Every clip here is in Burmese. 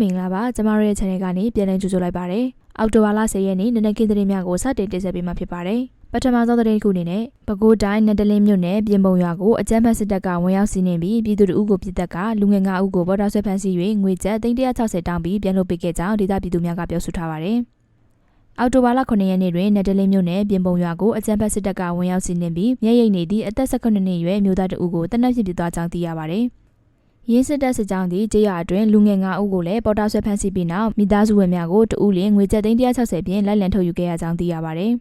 မင်္ဂလာပါကျမတို့ရဲ့ channel ကနေပြန်လည်ကြိုဆိုလိုက်ပါတယ်အောက်တိုဘာလ10ရက်နေ့နနက်ခင်းသတင်းများကိုစတင်တင်ဆက်ပေးမှာဖြစ်ပါတယ်ပထမဆုံးသတင်းတစ်ခုအနေနဲ့ပဲခူးတိုင်းနန္တလင်းမြို့နယ်ပြင်ပုံရွာကိုအကြမ်းဖက်စစ်တပ်ကဝင်ရောက်စီးနင်းပြီးပြည်သူတို့ကိုပြစ်တပ်ကလူငယ်9ဦးကိုပေါ်တာဆွဲဖမ်းဆီး၍ငွေကျပ်360တောင်းပြီးပြန်လွှတ်ပေးခဲ့ကြောင်းဒေသပြည်သူများကပြောဆိုထားပါတယ်အောက်တိုဘာလ9ရက်နေ့တွင်နက်တလင်းမြို့နယ်ပြင်ပုံရွာကိုအကြမ်းဖက်စစ်တပ်ကဝင်ရောက်စီးနင်းပြီးမျက်ရည်နေသည့်အသက်18နှစ်အရွယ်မျိုးသားတအုပ်ကိုတနက်ဖြစ်ပြသွားကြောင်းသိရပါတယ်။ ရင်းစစ်တပ်စစ်ကြောင်းသည်ကြေးရွာအတွင်းလူငယ်9ဦးကိုလည်းပေါ်တာဆွဲဖမ်းဆီးပြီးနောက်မိသားစုဝင်များကိုတဦးလင်းငွေကျပ်သိန်း160ဖြင့်လက်လံထုတ်ယူခဲ့ရကြောင်းသိရပါတယ်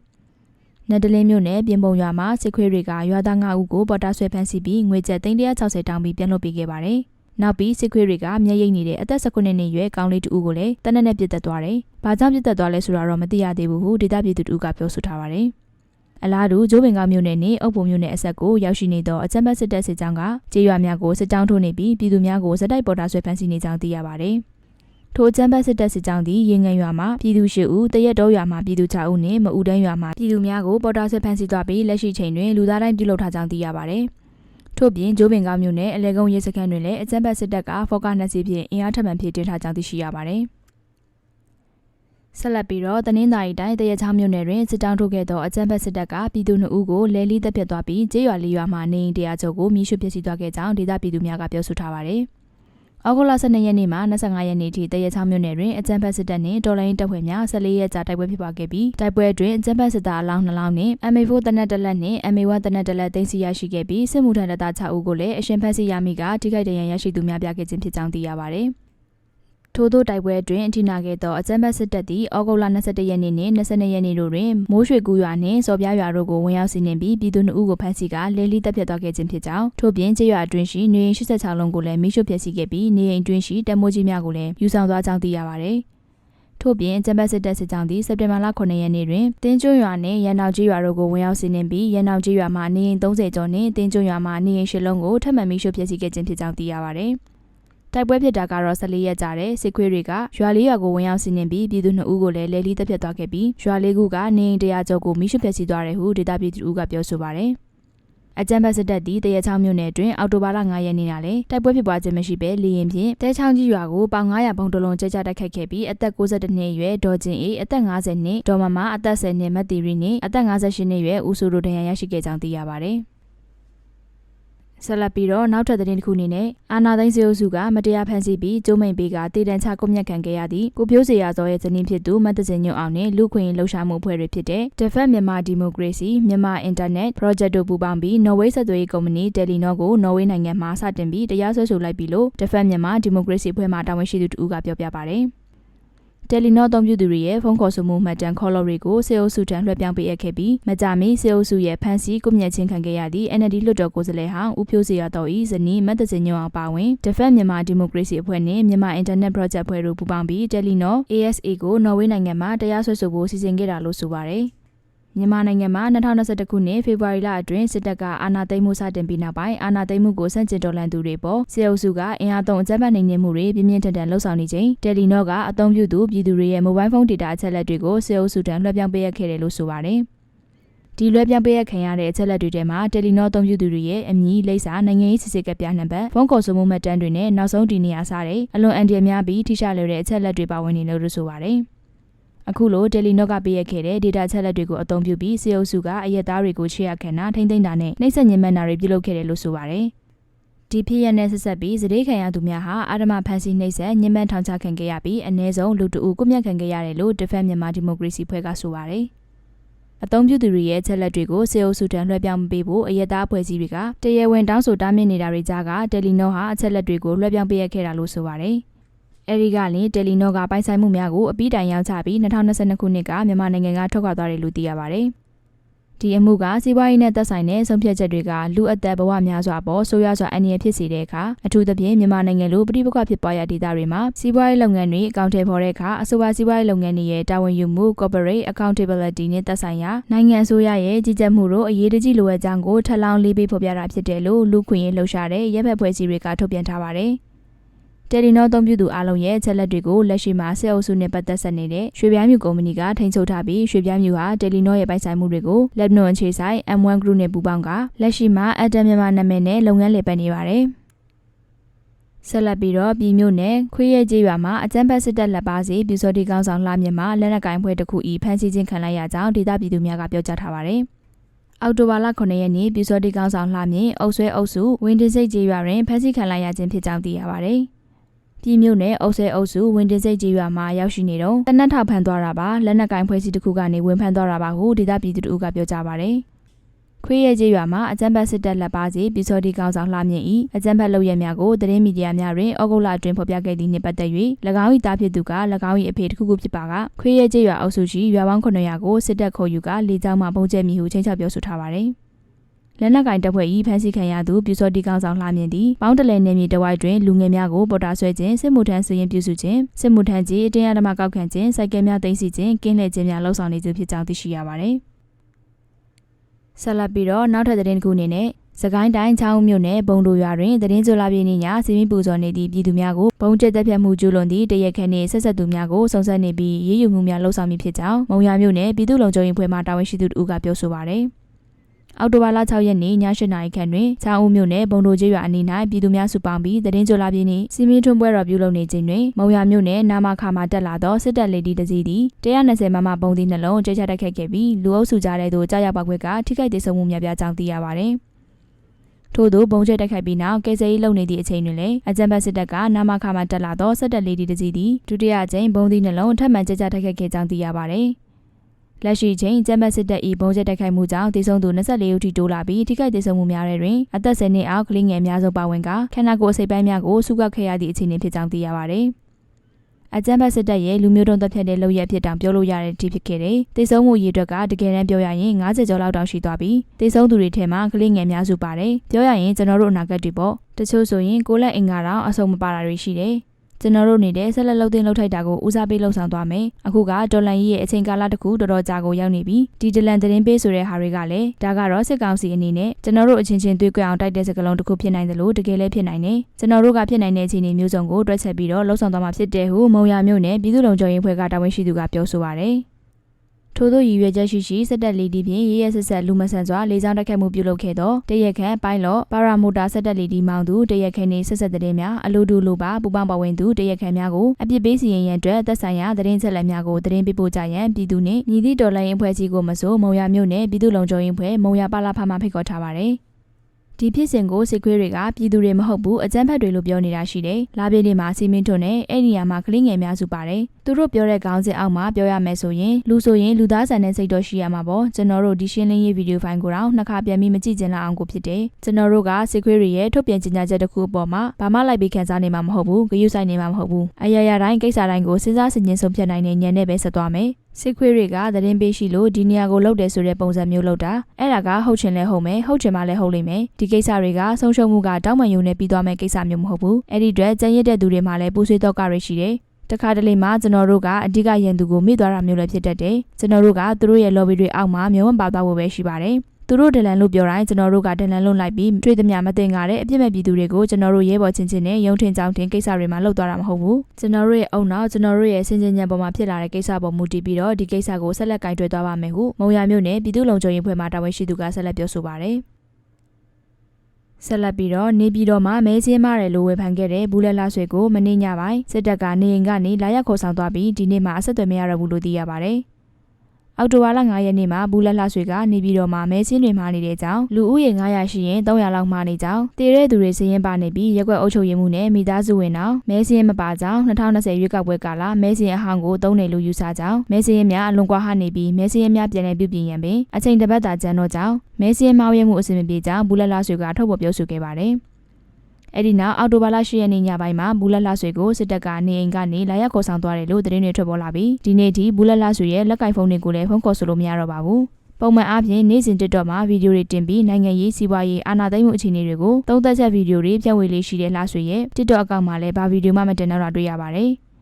။နတ်တလင်းမြို့နယ်ပြင်ပုံရွာမှာစစ်ခွေးတွေကရွာသား9ဦးကိုပေါ်တာဆွဲဖမ်းဆီးပြီးငွေကျပ်သိန်း160တောင်းပြီးပြန်လွှတ်ပေးခဲ့ပါတယ်။နောက်ပြီးစစ်ခွေးတွေကမျက်ရည်နေတဲ့အသက်19နှစ်ရွယ်ကောင်းလေးတဦးကိုလည်းတနက်နဲ့ပြစ်တက်သွားတယ်။ဘာကြောင့်ပြစ်တက်သွားလဲဆိုတာတော့မသိရသေးဘူးဟုဒေသပြည်သူတို့ကပြောဆိုထားပါတယ်။ အလားတူဂျိုးပင်ကောက်မြို့နယ်နဲ့အုပ်ပုံမြို့နယ်အဆက်ကိုရောက်ရှိနေသောအကြမ်းဖက်စစ်တပ်စစ်ကြောင်းကကြေးရွာများကိုစစ်ကြောင်းထိုးနေပြီးပြည်သူများကိုစတိုက်ပေါ်တာဆွဲဖမ်းဆီးနေကြောင်းသိရပါတယ်။ထိုအကြမ်းဖက်စစ်တပ်စစ်ကြောင်းသည်ရင်ငယ်ရွာမှာပြည်သူရှိဦးတရက်တော်ရွာမှာပြည်သူ6ဦးနဲ့မအူတန်းရွာမှာပြည်သူများကိုပေါ်တာဆွဲဖမ်းဆီးသွားပြီးလက်ရှိချိန်တွင်လူသားတိုင်းပြုလုပ်ထားကြောင်းသိရပါတယ်။ထို့ပြင်ဂျိုးပင်ကောက်မြို့နယ်အလဲကုန်းရဲစခန်းတွင်လည်းအကြမ်းဖက်စစ်တပ်ကဖော်ကာနှစ်စီးဖြင့်အင်အားထပ်မံဖြည့်တင်းထားကြောင်းသိရှိရပါတယ်။ ဆက်လက်ပြီးတော့တနင်္သာရီတိုင်းတရချောင်းမြို့နယ်တွင်စစ်တောင်းထုတ်ခဲ့သောအကြမ်းဖက်စစ်တပ်ကပြည်သူနှစ်ဦးကိုလဲလီတပ်ဖြတ်သွားပြီးကျေးရွာလေးရွာမှနေအိမ်တရားချုပ်ကိုမိရှုပစ်စီသွားခဲ့ကြောင်းဒေသပြည်သူများကပြောဆိုထားပါတယ်။အောက်တိုဘာ12ရက်နေ့မှ25ရက်နေ့ထိတရချောင်းမြို့နယ်တွင်အကြမ်းဖက်စစ်တပ်နှင့်တော်လိုင်းတပ်ဖွဲ့များ14ရက်ကြာတိုက်ပွဲဖြစ်ပွားခဲ့ပြီးတိုက်ပွဲတွင်အကြမ်းဖက်စစ်သားအလောင်း2လောင်းနှင့် MA4 တနက်တလက်နှင့် MA1 တနက်တလက်သိမ်းဆီးရရှိခဲ့ပြီးစစ်မှုထမ်းတပ်သား6ဦးကိုလည်းအရှင်ဖက်စီရမိကထိခိုက်ဒဏ်ရာရရှိသူများပြခဲ့ခြင်းဖြစ်ကြောင်းသိရပါတယ်။ ထို့သောတိုက်ပွဲအတွင်းအထိနာခဲ့သောအကြမ်းဖက်စစ်တပ်သည်ဩဂုတ်လ22ရက်နေ့နှင့်22ရက်နေ့တို့တွင်မိုးရွှေကူရွာနှင့်စော်ပြားရွာတို့ကိုဝင်ရောက်စီးနင်းပြီးပြည်သူနှုတ်ကိုဖမ်းဆီးကလဲလီတပ်ဖြတ်သွားခဲ့ခြင်းဖြစ်ကြောင်းထို့ပြင်ကျေးရွာအတွင်းရှိနေအိမ်86လုံးကိုလည်းမိရှုဖျက်ဆီးခဲ့ပြီးနေအိမ်အတွင်းရှိတမိုးကြီးများကိုလည်းယူဆောင်သွားကြောင်းသိရပါသည်ထို့ပြင်ကျမ်းပတ်စစ်တပ်စစ်ကြောင်းသည်စက်တင်ဘာလ9ရက်နေ့တွင်တင်းကျွန်းရွာနှင့်ရန်နောက်ကြီးရွာတို့ကိုဝင်ရောက်စီးနင်းပြီးရန်နောက်ကြီးရွာမှနေအိမ်30ကျော်နှင့်တင်းကျွန်းရွာမှနေအိမ်10လုံးကိုထပ်မံမိရှုဖျက်ဆီးခဲ့ခြင်းဖြစ်ကြောင်းသိရပါသည်။ တိုက်ပွဲဖြစ်တာကတော့14ရက်ကြာတဲ့စစ်ခွေးတွေကရွာလေးရွာကိုဝင်ရောက်စီးနင်းပြီးပြည်သူ2ဦးကိုလည်းလဲလီတပ်ဖြတ်သွားခဲ့ပြီးရွာလေးခုကနေအိမ်တရားကျော်ကိုမိရှုဖျက်ဆီးသွားတယ်ဟုဒေတာပြည်သူဦးကပြောဆိုပါတယ်အကြံဘတ်စစ်တပ်သည်တရချောင်းမြို့နယ်တွင်အော်တိုဘာလ9ရက်နေ့ကလည်းတိုက်ပွဲဖြစ်ပွားခြင်းမရှိဘဲလေရင်ဖြင့်တဲချောင်းကြီးရွာကိုပေါင်900ဘုံတလုံးကျဲချတိုက်ခိုက်ခဲ့ပြီးအသက်62နှစ်အရွယ်ဒေါ်ကျင်အေးအသက်50နှစ်ဒေါ်မမအသက်10နှစ်မတ်တီရီနှင့်အသက်58နှစ်အရွယ်ဦးစိုးတို့ဒဏ်ရာရရှိခဲ့ကြောင်းသိရပါသည် ဆက်လက်ပြီးတော့နောက်ထပ်သတင်းတစ်ခုအနေနဲ့အာနာသိန်းစေအုပ်စုကမတရားဖန်ဆီးပြီးကျိုးမိန်ပေးကတည်တံချကွမျက်ခံခဲ့ရသည့်ကိုပြိုးစေရသောရဲ့ဇနီးဖြစ်သူမတ်တစင်ညွန့်အောင်နဲ့လူခွင့်လှုပ်ရှားမှုအဖွဲ့တွေဖြစ်တဲ့ Defend Myanmar Democracy မြန်မာ Internet Project တို့ပူးပေါင်းပြီးနော်ဝေးဆက်သွယ်ရေးကုမ္ပဏီ Telenor ကိုနော်ဝေးနိုင်ငံမှာစတင်ပြီးတရားစွဲဆိုလိုက်ပြီလို့ Defend Myanmar Democracy အဖွဲ့မှတာဝန်ရှိသူတူကပြောပြပါဗျာ တယ်လီနော့အသုံးပြုသူတွေရဲ့ဖုန်းခေါ်ဆိုမှုမှတ်တမ်းခေါ်လော်တွေကိုစေအုပ်စုထံလွှဲပြောင်းပေးအပ်ခဲ့ပြီးမကြမီစေအုပ်စုရဲ့ဖန်စီကုမြက်ချင်းခံခဲ့ရသည့် NLD လွှတ်တော်ကိုယ်စားလှယ်ဟောင်းဦးဖြိုးစီရတော်ဤဇနီးမတ်တစင်ညွန့်အောင်ပါဝင် Defend မြန်မာဒီမိုကရေစီအဖွဲ့နှင့်မြန်မာ Internet Project အဖွဲ့တို့ပူးပေါင်းပြီးတယ်လီနော့ ASA ကိုနော်ဝေးနိုင်ငံမှာတရားစွဲဆိုဖို့စီစဉ်ခဲ့တာလို့ဆိုပါတယ်။ မြန်မာနိုင်ငံမှာ2021ခုနှစ်ဖေဖော်ဝါရီလအတွင်းစစ်တပ်ကအာဏာသိမ်းမှုစတင်ပြီးနောက်ပိုင်းအာဏာသိမ်းမှုကိုဆန့်ကျင်တော်လှန်သူတွေပေါ်စစ်အုပ်စုကအင်အားသုံးအကြမ်းဖက်နှိမ်နင်းမှုတွေပြင်းပြင်းထန်ထန်လှုပ်ဆောင်နေချိန်တယ်လီနော့ကအသုံးပြုသူပြည်သူတွေရဲ့မိုဘိုင်းဖုန်းဒေတာအချက်အလက်တွေကိုစစ်အုပ်စုတန်းလွှဲပြောင်းပေးရခဲ့တယ်လို့ဆိုပါတယ်။ဒီလွှဲပြောင်းပေးရခံရတဲ့အချက်လက်တွေထဲမှာတယ်လီနော့အသုံးပြုသူတွေရဲ့အမည်လိပ်စာနိုင်ငံရေးစစ်စစ်ကပြနံပါတ်ဖုန်းခေါ်ဆိုမှုမှတ်တမ်းတွေနဲ့နောက်ဆုံးဒီနေရာစားတဲ့အလွန်အန်ဒီရများပြီးထိရှလွယ်တဲ့အချက်လက်တွေပါဝင်နေလို့ဆိုပါတယ်။ အခုလိုတယ်လီနော့ကပေးရခဲ့တဲ့ data ချက်လက်တွေကိုအသုံးပြုပြီးစီအုပ်စုကအရက်သားတွေကိုချေရခဏထိမ့်သိမ့်တာနဲ့နှိမ့်ဆက်ညင်မှန်တာတွေပြုလုပ်ခဲ့တယ်လို့ဆိုပါတယ်။ဒီဖြစ်ရနဲ့ဆက်ဆက်ပြီးစတေးခံရသူများဟာအာဓမဖန်စီနှိမ့်ဆက်ညင်မှန်ထောင်ချခံခဲ့ရပြီးအ ਨੇ ဆုံးလူတအူကုမြတ်ခံခဲ့ရတယ်လို့ Defend မြန်မာဒီမိုကရေစီဖွဲ့ကဆိုပါတယ်။အသုံးပြုသူတွေရဲ့ချက်လက်တွေကိုစေအုပ်စုထံလွှဲပြောင်းပေးဖို့အရက်သားအဖွဲ့အစည်းတွေကတရားဝင်တောင်းဆိုတားမြစ်နေတာတွေကြားကတယ်လီနောဟာအချက်လက်တွေကိုလွှဲပြောင်းပေးရခဲ့တာလို့ဆိုပါတယ်။ အဲဒီကလည်းတယ်လီနော့ကပိုင်ဆိုင်မှုများကိုအပြီးတိုင်ရောက်ချပြီး2022ခုနှစ်ကမြန်မာနိုင်ငံကထွက်ခွာသွားတယ်လို့သိရပါတယ်။ဒီအမှုကစီးပွားရေးနဲ့သက်ဆိုင်တဲ့ဆုံးဖြတ်ချက်တွေကလူအသက်ဘဝများစွာပေါ်ဆိုးရွားစွာအန္တရာယ်ဖြစ်စေတဲ့အခါအထူးသဖြင့်မြန်မာနိုင်ငံလိုပြည်ပခဖြစ်ပွားရဒေသတွေမှာစီးပွားရေးလုပ်ငန်းတွေအကောင့်ထဲပေါ်တဲ့အခါအဆိုပါစီးပွားရေးလုပ်ငန်းတွေရဲ့တာဝန်ယူမှု corporate accountability နဲ့သက်ဆိုင်ရာနိုင်ငံအစိုးရရဲ့ကြီးကြပ်မှုတို့အရေးတကြီးလိုအပ်ကြောင်းကိုထပ်လောင်းလေးပေးဖော်ပြတာဖြစ်တယ်လို့လူခွင့်ရေးလှုပ်ရှားတဲ့ရပ်ဘက်ဖွဲ့စည်းတွေကထုတ်ပြန်ထားပါတယ်။ တယ်လီနောအသုံးပြုသူအလုံးရဲ့ချက်လက်တွေကိုလက်ရှိမှာစစ်အုပ်စုနဲ့ပတ်သက်ဆက်နေတဲ့ရွှေပြားမြူကုမ္ပဏီကထိန်းချုပ်ထားပြီးရွှေပြားမြူဟာတယ်လီနောရဲ့ပိုင်ဆိုင်မှုတွေကိုလက်ဘနွန်အခြေဆိုင် M1 Group နဲ့ပူးပေါင်းကလက်ရှိမှာအက်တမ်မြန်မာနာမည်နဲ့လုပ်ငန်းလည်ပတ်နေပါတယ်။ဆက်လက်ပြီးတော့ပြည်မြို့နယ်ခွေးရဲကျေးရွာမှာအကြမ်းဖက်စစ်တပ်လက်ပါစီပြူစောတိကောင်းဆောင်လှမြင့်မှာလက်နက်ကင်ဖွဲ့တစ်ခုဤဖမ်းဆီးခြင်းခံလိုက်ရကြောင်းဒေသပြည်သူများကပြောကြားထားပါတယ်။အောက်တိုဘာလ9ရက်နေ့ပြူစောတိကောင်းဆောင်လှမြင့်အုပ်ဆွဲအုပ်စုဝင်းတင်စိတ်ကျေးရွာတွင်ဖမ်းဆီးခံလိုက်ရခြင်းဖြစ်ကြောင်းသိရပါတယ်။ ပြည်မြို့နယ်အုပ်ဆွဲအုပ်စုဝင်းတင်စိတ်ကျေးရွာမှာရောက်ရှိနေတော့တနက်ထောက်ဖမ်းသွားတာပါလက်နက်ကင်ဖွဲ့စည်းတစ်ခုကနေဝင်ဖမ်းသွားတာပါဟုဒေသပြည်သူတို့ကပြောကြားပါတယ်။ခွေးရဲကျေးရွာမှာအကြမ်းဖက်စစ်တပ်လက်ပါစီပြည်စောတိကောင်ဆောင်လှမြင့်၏အကြမ်းဖက်လုပ်ရများကိုသတင်းမီဒီယာများတွင်ဩဂုတ်လအတွင်းဖော်ပြခဲ့သည့်နှင့်ပတ်သက်၍၎င်း၏တားဖြစ်သူက၎င်း၏အဖေတစ်ခုခုဖြစ်ပါကခွေးရဲကျေးရွာအုပ်စုရှိရွာပေါင်း900ကိုစစ်တပ်ခေါ်ယူကလေကြောင်းမှပုံကျဲမိဟုချိန်ချပြောဆိုထားပါသည် လက်နက်ကင်တပ်ဖွဲ့၏ဖမ်းဆီးခံရသူပြူစောတိကောင်ဆောင်လှမြင့်သည်ပေါင်းတလဲနေမြေတဝိုက်တွင်လူငယ်များကိုပေါ်တာဆွဲခြင်းစစ်မှုထမ်းစရင်ပြုစုခြင်းစစ်မှုထမ်းကြီးအတင်းအဓမ္မကောက်ခံခြင်းစိုက်ကဲများသိမ်းဆီးခြင်းကင်းလှည့်ခြင်းများလှုပ်ဆောင်နေသူဖြစ်ကြောင်းသိရှိရပါသည်ဆက်လက်ပြီးတော့နောက်ထပ်သတင်းတစ်ခုအနေနဲ့စကိုင်းတိုင်းချောင်းမြို့နယ်ဘုံတို့ရွာတွင်သတင်းကြိုလာပြင်းညစီမီပူဇော်နေသည့်ပြည်သူများကိုဘုံကျက်သက်ဖြတ်မှုကျူးလွန်သည့်တရက်ခန့်နှင့်ဆက်ဆက်သူများကိုစုံစမ်းနေပြီးရေးယူမှုများလှုံ့ဆော်မိဖြစ်ကြောင်းမုံရမြို့နယ်ပြည်သူ့လုံခြုံရေးဖွဲ့မှတာဝန်ရှိသူတို့ကပြောဆိုပါရယ်။ အောက်တိုဘာလ6ရက်နေ့ည8နာရီခန့်တွင်ချောင်းဦးမြို့နယ်ဘုံတို့ကျေးရွာအနီး၌ပြည်သူများစုပေါင်းပြီးတရင်ကြိုလာပြင်းနှင့်စီမင်းထွန်းပွဲတော်ပြုလုပ်နေခြင်းတွင်မုံရမြို့နယ်နာမခါမှာတက်လာသောစစ်တပ်လေဒီတစည်းသည်120မမပုံသီးနှလုံးကျဲချတိုက်ခတ်ခဲ့ပြီးလူအုပ်စုကြားထဲသို့ကြားရောက်ပါခွင့်ကထိခိုက်ဒေဆုံးမှုများပြားကြောင်းသိရပါသည်ထို့သောဘုံကျဲတိုက်ခိုက်ပြီးနောက်ကယ်ဆယ်ရေးလုပ်နေသည့်အချိန်တွင်လည်းအကြံဖတ်စစ်တပ်ကနာမခါမှာတက်လာသောစစ်တပ်လေဒီတစည်းသည်ဒုတိယအကြိမ်ဘုံသီးနှလုံးထပ်မံကျဲချတိုက်ခတ်ခဲ့ကြောင်းသိရပါသည် လက်ရှိချိန်ကျမ်းမစစ်တပ်၏ဘုံကျက်တိုက်ခိုက်မှုကြောင့်တည်ဆုံသူ24ဦးထိတိုးလာပြီးထိခိုက်တည်ဆုံမှုများတဲ့တွင်အသက်10နှစ်အောက်ကလေးငယ်အများဆုံးပါဝင်ကခန္ဓာကိုယ်အစိပ်ပိုင်းများကိုစုကောက်ခဲ့ရသည့်အခြေအနေဖြစ်ကြောင်းသိရပါသည်အကြမ်းဖက်စစ်တပ်ရဲ့လူမျိုးတုံးတပ်ဖြတ်တဲ့လုပ်ရက်ဖြစ်တောင်ပြောလို့ရတဲ့ဒီဖြစ်ခဲ့တယ်။တိတ်ဆုံးမှုရည်အတွက်ကတကယ်တမ်းပြောရရင်90ကျော်လောက်တောင်ရှိသွားပြီ။တိတ်ဆုံးသူတွေထဲမှာကလေးငယ်များစုပါတယ်။ပြောရရင်ကျွန်တော်တို့အနာဂတ်တွေပေါ့။တချို့ဆိုရင်ကိုလက်အင်္ဂါတောင်အဆုံမပါတာတွေရှိတယ်။ ကျွန်တော်တို့နေတဲ့ဆက်လက်လှုပ်သိမ်းလှုပ်ထိုက်တာကိုဦးစားပေးလှုပ်ဆောင်သွားမယ်အခုကဒေါ်လန်ကြီးရဲ့အချိန်ကာလတစ်ခုတော်တော်ကြာကိုရောက်နေပြီဒီဒလန်သတင်းပေးဆိုတဲ့ဟာတွေကလည်းဒါကတော့စစ်ကောင်စီအနေနဲ့ကျွန်တော်တို့အချင်းချင်းတွေ့ကြအောင်တိုက်တဲ့စကလုံးတစ်ခုဖြစ်နိုင်တယ်လို့တကယ်လည်းဖြစ်နိုင်တယ်ကျွန်တော်တို့ကဖြစ်နိုင်တဲ့အခြေအနေမျိုးစုံကိုတွက်ချက်ပြီးတော့လှုပ်ဆောင်သွားမှာဖြစ်တယ်ဟုမုံရမြို့နယ်ပြည်သူ့လုံခြုံရေးဖွဲ့ကတာဝန်ရှိသူကပြောဆိုပါတယ် ထို့သောရည်ရွယ်ချက်ရှိရှိစစ်တပ်လီဒီဖြင့်ရေးရဆက်ဆက်လူမဆန်စွာလေကြောင်းတိုက်ခိုက်မှုပြုလုပ်ခဲ့သောတရက်ခန့်ပိုင်းလော့ပါရာမိုတာစစ်တပ်လီဒီမောင်သူတရက်ခန့်နှင့်ဆက်ဆက်တဲ့များအလိုတူလိုပါပူပေါင်းပါဝင်သူတရက်ခန့်များကိုအပြစ်ပေးစီရင်ရန်အတွက်သက်ဆိုင်ရာသတင်းချက်လက်များကိုသတင်းပေးပို့ကြရန်ပြည်သူနှင့်ညီသည့်တော်လှန်ရေးအဖွဲ့အစည်းကိုမဆိုမုံရမြို့နယ်ပြည်သူ့လုံခြုံရေးအဖွဲ့မုံရပါလာဖမှဖိတ်ခေါ်ထားပါတယ်။ ဒီဖြစ်စဉ်ကိုစစ်ခွေးတွေကပြည်သူတွေမဟုတ်ဘူးအကြမ်းဖက်တွေလို့ပြောနေတာရှိတယ်။လာပြည်နေမှာစီမင်းထွန်းနဲ့အဲ့ဒီနေရာမှာကလေးငယ်များစုပါတယ်။သူတို့ပြောတဲ့ခေါင်းစဉ်အောက်မှာပြောရမယ်ဆိုရင်လူဆိုရင်လူသားဆန်တဲ့စိတ်တော့ရှိရမှာပေါ့။ကျွန်တော်တို့ဒီရှင်းလင်းရေးဗီဒီယိုဖိုင်ကိုတော့နှစ်ခါပြန်ပြီးမကြည့်ချင်လောက်အောင်ကိုဖြစ်တယ်။ကျွန်တော်တို့ကစစ်ခွေးတွေရဲ့ထုတ်ပြန်ကြေညာချက်တစ်ခုအပေါ်မှာဘာမှလိုက်ပြီးခန်းစားနေမှာမဟုတ်ဘူး။ဂရုစိုက်နေမှာမဟုတ်ဘူး။အရာရာတိုင်းကိစ္စတိုင်းကိုစဉ်းစားဆင်ခြင်ဆုံးဖြတ်နိုင်တဲ့ဉာဏ်နဲ့ပဲဆက်သွားမယ်။ စစ်ခွေးတွေကသတင်းပေးရှိလို့ဒီနေရာကိုလှုပ်တယ်ဆိုတဲ့ပုံစံမျိုးလှုပ်တာအဲ့ဒါကဟုတ်ချင်လဲဟုတ်မယ်ဟုတ်ချင်မှလည်းဟုတ်လိမ့်မယ်ဒီကိစ္စတွေကဆုံးရှုံးမှုကတောင်းပန်ယုံနဲ့ပြီးသွားမယ့်ကိစ္စမျိုးမဟုတ်ဘူးအဲ့ဒီအတွက်ကြံရစ်တဲ့သူတွေမှလည်းပူဆွေးတော့ကရရှိတယ်တခါတလေမှကျွန်တော်တို့ကအဓိကရန်သူကိုမိသွားတာမျိုးလည်းဖြစ်တတ်တယ်ကျွန်တော်တို့ကသူတို့ရဲ့ lobby တွေအောက်မှာမျောမပါသွားဖို့ပဲရှိပါတယ် သူတို့ဒလန်လို့ပြောတိုင်းကျွန်တော်တို့ကဒလန်လို့လိုက်ပြီးတွေ့သမျှမတင်ကားတဲ့အပြစ်မဲ့ပြည်သူတွေကိုကျွန်တော်တို့ရဲဘော်ချင်းချင်းနဲ့ရုံထင်ကြောင်းထင်ကိစ္စတွေမှာလှုပ်သွားတာမဟုတ်ဘူးကျွန်တော်တို့ရဲ့အုံနောက်ကျွန်တော်တို့ရဲ့စင်စင်ညံပေါ်မှာဖြစ်လာတဲ့ကိစ္စပေါ်မူတည်ပြီးတော့ဒီကိစ္စကိုဆက်လက်ကင်တွယ်သွားပါမယ်ဟုမုံရမြို့နယ်ပြည်သူ့လုံခြုံရေးဖွဲ့မှတာဝန်ရှိသူကဆက်လက်ပြောဆိုပါတယ်ဆက်လက်ပြီးတော့နေပြည်တော်မှာမဲစင်းမားတယ်လို့ဝေဖန်ခဲ့တဲ့ဘူးလက်လာဆွေကိုမနေ့ညပိုင်းစစ်တပ်ကနေအိမ်ကနေလာရောက်ခေါ်ဆောင်သွားပြီးဒီနေ့မှအဆက်အသွယ်မရတော့ဘူးလို့သိရပါတယ်။ အောက်တိုဘာလ9ရက်နေ့မှာဘူးလက်လှဆွေကနေပြည်တော်မှာမဲစင်းတွေမှာနေတဲ့ကြောင်းလူဦးရေ900ရှိရင်300လောက်မှာနေကြောင်းတည်တဲ့သူတွေစည်ရင်ပါနေပြီးရက်ွက်အုပ်ချုပ်ရေးမှုနဲ့မိသားစုဝင်အောင်မဲစင်းမပါကြောင်း2020ရွေးကောက်ပွဲကာလမဲစင်းအဟောင်းကိုသုံးတယ်လို့ယူဆကြောင်းမဲစင်းများအလွန်ကွာဟနေပြီးမဲစင်းများပြန်လည်ပြုပြင်ရန်ပင်အချိန်တစ်ပတ်သာကျန်တော့ကြောင်းမဲစင်းမောင်းရဲမှုအစီအမပြေကြောင်းဘူးလက်လှဆွေကထုတ်ဖော်ပြောဆိုခဲ့ပါတယ်။ အဲ့ဒီနောက်အော်တိုဘာလ10ရက်နေ့ညပိုင်းမှာဘူးလက်လဆွေကိုစစ်တပ်ကနေအိမ်ကနေလာရောက်ခေါ်ဆောင်သွားတယ်လို့သတင်းတွေထွက်ပေါ်လာပြီးဒီနေ့ဒီဘူးလက်လဆွေရဲ့လက်ကင်ဖုန်းတွေကိုလည်းဖုန်းခေါ်ဆိုလို့မရတော့ပါဘူးပုံမှန်အားဖြင့်နေ့စဉ် TikTok မှာဗီဒီယိုတွေတင်ပြီးနိုင်ငံရေးစီးပွားရေးအာဏာသိမ်းမှုအခြေအနေတွေကိုသုံးသပ်ချက်ဗီဒီယိုတွေပြန့်ဝေလေးရှိတဲ့လှဆွေရဲ့ TikTok အကောင့်မှာလည်းဗာဗီဒီယိုမှမတင်တော့တာတွေ့ရပါတယ်။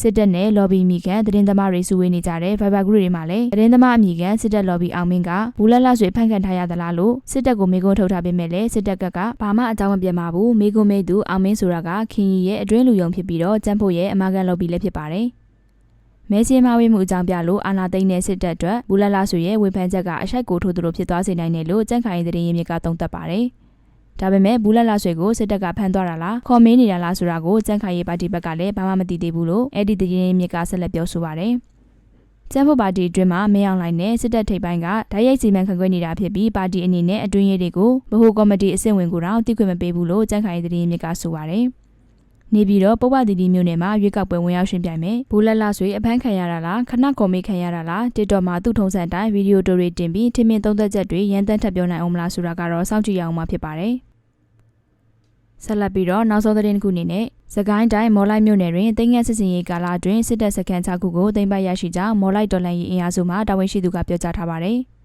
စစ်တပ်နဲ့ lobby မိကန်သတင်းသမားတွေစုဝေးနေကြတဲ့ Viber group တွေမှာလည်းသတင်းသမားအမိကန်စစ်တပ် lobby အောင်မင်းကဘူးလက်လက်ဆွေဖန်ခံထားရသလားလို့စစ်တပ်ကိုမေးခွန်းထုတ်ထားပေမဲ့လည်းစစ်တပ်ကကဘာမှအကြောင်းမပြတ်ပါဘူးမေးခွန်းမေးသူအောင်မင်းဆိုတာကခင်ကြီးရဲ့အတွင်းလူယုံဖြစ်ပြီးတော့ကျန်းဖို့ရဲ့အမာကန် lobby လည်းဖြစ်ပါတယ်မဲစင်းမဝေးမှုအကြောင်းပြလို့အာနာသိန်းတဲ့စစ်တပ်အတွက်ဘူးလက်လက်ဆွေရဲ့ဝေဖန်ချက်ကအရှိုက်ကိုထိုးသူတို့ဖြစ်သွားစေနိုင်တယ်လို့ကြန့်ခိုင်သတင်းရင်းမြစ်ကသုံးသပ်ပါတယ် ဒါပေမဲ့ဘူးလက်လာဆွေကိုစစ်တပ်ကဖမ်းသွားတာလားခေါ်မင်းနေတာလားဆိုတာကိုစံခိုင်ရေးပါတီဘက်ကလည်းဘာမှမသိသေးဘူးလို့အဲ့ဒီတည်င်းမြစ်ကဆက်လက်ပြောဆိုပါတယ်ကျန်းဖို့ပါတီအတွင်းမှာမင်းအောင်လှိုင်နဲ့စစ်တပ်ထိပ်ပိုင်းကဓာတ်ရိုက်စီမံခန့်ခွဲနေတာဖြစ်ပြီးပါတီအနေနဲ့အတွင်းရေးတွေကိုဗဟိုကော်မတီအဆင့်ဝင်ကိုတော့တိခွင့်မပေးဘူးလို့ကျန်းခိုင်ရေးတည်င်းမြစ်ကဆိုပါတယ် နေပြီးတော့ပုပ္ပတီတီမျိုးနယ်မှာရွေးကောက်ပွဲဝင်ရောက်ရှင်ပြိုင်မယ်ဘူလက်လာဆွေအဖမ်းခံရတာလားခဏကော်မေးခံရတာလားတစ်တော်မှာသူ့ထုံးစံတိုင်းဗီဒီယိုတိုတွေတင်ပြီးထင်မြင်သုံးသက်ချက်တွေရန်တမ်းထပ်ပြောနိုင်အောင်မလားဆိုတာကတော့စောင့်ကြည့်ရအောင်မှာဖြစ်ပါတယ်ဆက်လက်ပြီးတော့နောက်ဆုံးသတင်းတစ်ခုအနေနဲ့စကိုင်းတိုင်းမော်လိုက်မြို့နယ်တွင်တင်ငယ်စစ်စင်ရေးကာလအတွင်းစစ်တပ်စခန်း6ခုကိုတင်ပိုက်ရရှိကြောင်းမော်လိုက်တော်လှန်ရေးအင်အားစုမှတာဝန်ရှိသူကပြောကြားထားပါတယ်။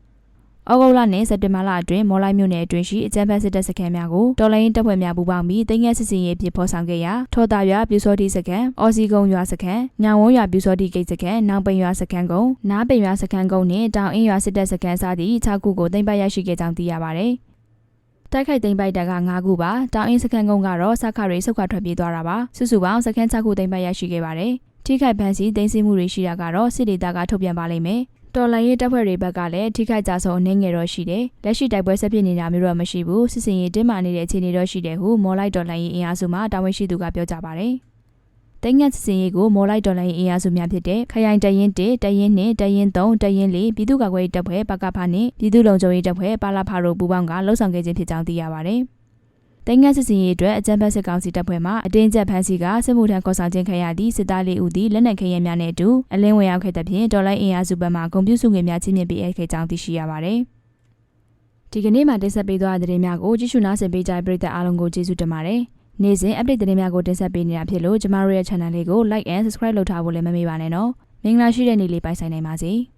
ဩဂုတ်လနဲ့စက်တင်ဘာလအတွင်းမော်လိုက်မြို့နယ်အတွင်းရှိအကြမ်းဖက်စစ်တပ်စခန်းများကိုတော်လိုင်းတပ်ဖွဲ့များပူးပေါင်းပြီးတင်ငယ်စစ်စင်ရေးဖြစ်ဖော်ဆောင်ခဲ့ရာထော်တာရွာပြူစောတိစခန်း၊အော်စီကုန်းရွာစခန်း၊ညောင်ဝန်းရွာပြူစောတိဂိတ်စခန်း၊နောင်ပိန်ရွာစခန်းကုန်း၊နားပိန်ရွာစခန်းကုန်းနှင့်တောင်အင်းရွာစစ်တပ်စခန်းစသည့်6ခုကိုတင်ပိုက်ရရှိခဲ့ကြောင်းသိရပါတယ်။တိုက်ခိုက်သိမ်းပိုက်တာက9ခုပါတောင်အင်းစခန်းကုန်းကတော့စခရီဆုတ်ခွာထွက်ပြေးသွားတာပါစုစုပေါင်းစခန်း6ခုသိမ်းပိုက်ရရှိခဲ့ပါတယ်ထိခိုက်ဖန်စီသိမ်းဆည်းမှုတွေရှိတာကတော့စစ်ဒေသကထုတ်ပြန်ပါလိမ့်မယ် တော်လိုင်းရေးတပ်ဖွဲ့တွေဘက်ကလည်းထိခိုက်ကြဆုံးအနေငယ်တော့ရှိတယ်လက်ရှိတိုက်ပွဲဆက်ဖြစ်နေတာမျိုးတော့မရှိဘူးစစ်စင်ရေးတင်းမာနေတဲ့အခြေအနေတော့ရှိတယ်ဟုမော်လိုက်တော်လိုင်းရေးအင်အားစုမှတာဝန်ရှိသူကပြောကြားပါတယ်တိငတ်စစ်စင်ရေးကိုမော်လိုက်တော်လိုင်းရေးအင်အားစုများဖြစ်တဲ့ခရိုင်တရင်1တရင်2တရင်3တရင်4ပြည်သူ့ကာကွယ်ရေးတပ်ဖွဲ့ပကဖနဲ့ပြည်သူ့လုံခြုံရေးတပ်ဖွဲ့ပါလာဖာတို့ပူးပေါင်းကလှုပ်ဆောင်ခဲ့ခြင်းဖြစ်ကြောင်းသိရပါတယ်။ တိုင်းငန်းစစ်စင်ရေးအတွက်အကြံဖက်စစ်ကောင်စီတပ်ဖွဲ့မှအတင်းကျပ်ဖမ်းဆီးကစစ်မှုထမ်းခေါ်ဆောင်ခြင်းခံရသည့်စစ်သားလေးဦးသည်လက်နက်ခဲယမ်းများနဲ့အတူအလင်းဝင်ရောက်ခဲ့တဲ့ဖြင့်ဒေါ်လာအင်အားစုဘက်မှဂုံပြူစုငွေများချင်းမြင့်ပေးအပ်ခဲ့ကြောင်းသိရှိရပါတယ်။ဒီကနေ့မှတင်ဆက်ပေးသွားတဲ့သတင်းများကိုကြည့်ရှုနားဆင်ပေးကြတဲ့ပရိသတ်အားလုံးကိုကျေးဇူးတင်ပါတယ်။နေ့စဉ် update သတင်းများကိုတင်ဆက်ပေးနေတာဖြစ်လို့ကျမတို့ရဲ့ channel လေးကို like and subscribe လုပ်ထားဖို့လည်းမမေ့ပါနဲ့နော်။မင်္ဂလာရှိတဲ့နေ့လေးပိုင်ဆိုင်နိုင်ပါစေ။